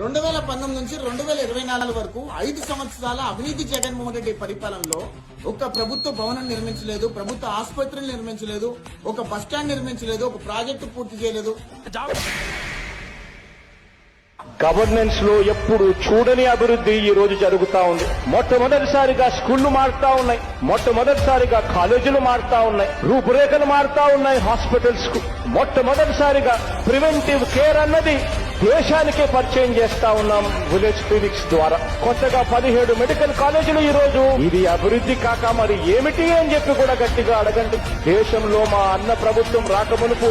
రెండు వేల పంతొమ్మిది నుంచి రెండు వేల ఇరవై నాలుగు వరకు ఐదు సంవత్సరాల అవినీతి జగన్మోహన్ రెడ్డి పరిపాలనలో ఒక ప్రభుత్వ భవనం నిర్మించలేదు ప్రభుత్వ ఆసుపత్రిని నిర్మించలేదు ఒక బస్ స్టాండ్ నిర్మించలేదు ఒక ప్రాజెక్టు పూర్తి చేయలేదు. గవర్నెన్స్లో ఎప్పుడు చూడని అభివృద్ధి ఈ రోజు జరుగుతా ఉంది. మొట్టమొదటిసారిగా స్కూళ్ళు మారుతా ఉన్నాయి. మొట్టమొదటిసారిగా కాలేజీలు మారుతా ఉన్నాయి. రూపురేఖలు మారుతా ఉన్నాయి హాస్పిటల్స్కు మొట్టమొదటిసారిగా ప్రివెంటివ్ కేర్ అన్నది దేశానికే పరిచయం చేస్తా ఉన్నాం విలేజ్ క్లినిక్స్ ద్వారా. కొత్తగా పదిహేడు మెడికల్ కాలేజీలు ఈ రోజు ఇది అభివృద్ధి కాక మరి ఏమిటి అని చెప్పి కూడా గట్టిగా అడగండి. దేశంలో మా అన్న ప్రభుత్వం రాకమునుపు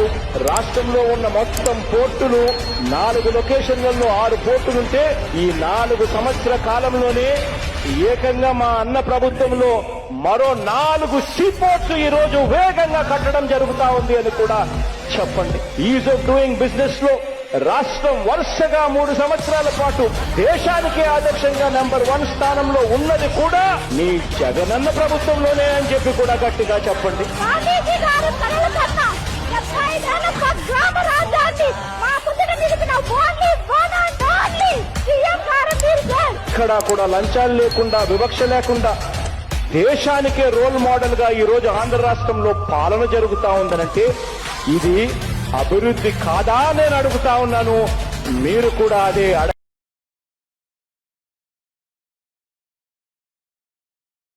రాష్ట్రంలో ఉన్న మొత్తం పోర్టులు నాలుగు లొకేషన్లలో ఆరు పోర్టులుంటే ఈ నాలుగు సంవత్సర కాలంలోనే ఏకంగా మా అన్న ప్రభుత్వంలో మరో నాలుగు సీ పోర్ట్స్ ఈ రోజు వేగంగా కట్టడం జరుగుతా ఉంది అని కూడా చెప్పండి. ఈజ్ ఆఫ్ డూయింగ్ బిజినెస్లో రాష్ట్రం వరుసగా మూడు సంవత్సరాల పాటు దేశానికే ఆదర్శంగా నెంబర్ వన్ స్థానంలో ఉన్నది కూడా మీ జగనన్న ప్రభుత్వంలోనే అని చెప్పి కూడా గట్టిగా చెప్పండి. ఎక్కడా కూడా లంచాలు లేకుండా వివక్ష లేకుండా దేశానికే రోల్ మోడల్గా ఈ రోజు ఆంధ్ర రాష్ట్రంలో పాలన జరుగుతా ఉందనంటే ఇది అభివృద్ధి కాదా నేను అడుగుతా ఉన్నాను. మీరు కూడా అదే అడ